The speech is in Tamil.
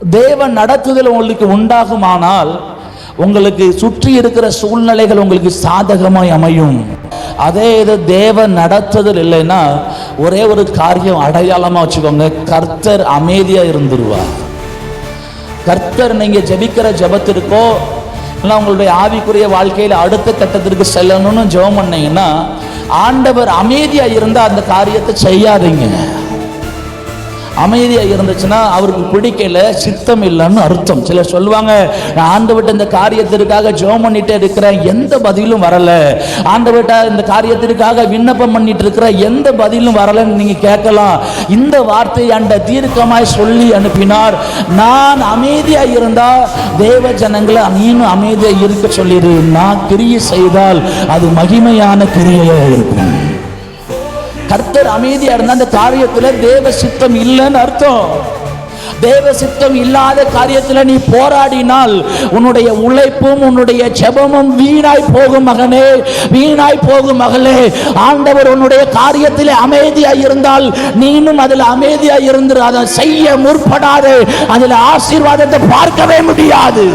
தேவ நடத்துதல் உங்களுக்கு உண்டாகுமானால் உங்களுக்கு சுற்றி இருக்கிற சூழ்நிலைகள் உங்களுக்கு சாதகமாய் அமையும். அதே இது தேவ நடத்துதல் இல்லைன்னா ஒரே ஒரு காரியம் அடையாளமாக வச்சுக்கோங்க கர்த்தர் அமைதியாக இருந்துருவார். கர்த்தர் நீங்கள் ஜெபிக்கிற ஜெபத்திற்கோ இல்லை உங்களுடைய ஆவிக்குரிய வாழ்க்கையில் அடுத்த கட்டத்திற்கு செல்லணும்னு ஜெபம் பண்ணீங்கன்னா ஆண்டவர் அமைதியாக இருந்தால் அந்த காரியத்தை செய்யாதீங்க. அமைதியாக இருந்துச்சுன்னா அவருக்கு பிடிக்கல சித்தம் இல்லைன்னு அர்த்தம். சிலர் சொல்லுவாங்க நான் விட்ட இந்த காரியத்திற்காக ஜோம் பண்ணிட்டு இருக்கிறேன் எந்த பதிலும் வரல. ஆண்டவர்கிட்ட இந்த காரியத்திற்காக விண்ணப்பம் பண்ணிட்டு இருக்கிற எந்த பதிலும் வரலன்னு நீங்க கேட்கலாம். இந்த வார்த்தையை அந்த தீர்க்கமாய் சொல்லி அனுப்பினார். நான் அமைதியாக இருந்தா தேவ ஜனங்களை நீனும் அமைதியாக இருக்க சொல்லிடு நான் கிரியை செய்தால் அது மகிமையான கிரியையாக இருக்கும். கர்த்தர் அமைதியா இருந்தா அந்த காரியத்துல தேவ சித்தம் இல்லைன்னு அர்த்தம். தேவ சித்தம் இல்லாத காரியத்துல நீ போராடினால் உன்னுடைய உழைப்பும் உன்னுடைய செபமும் வீணாய் போகும் மகனே வீணாய் போகும் மகளே. ஆண்டவர் உன்னுடைய காரியத்தில் அமைதியாய் இருந்தால் நீனும் அதில் அமைதியாய் இருந்து அதை செய்ய முற்படாது. அதில் ஆசீர்வாதத்தை பார்க்கவே முடியாது.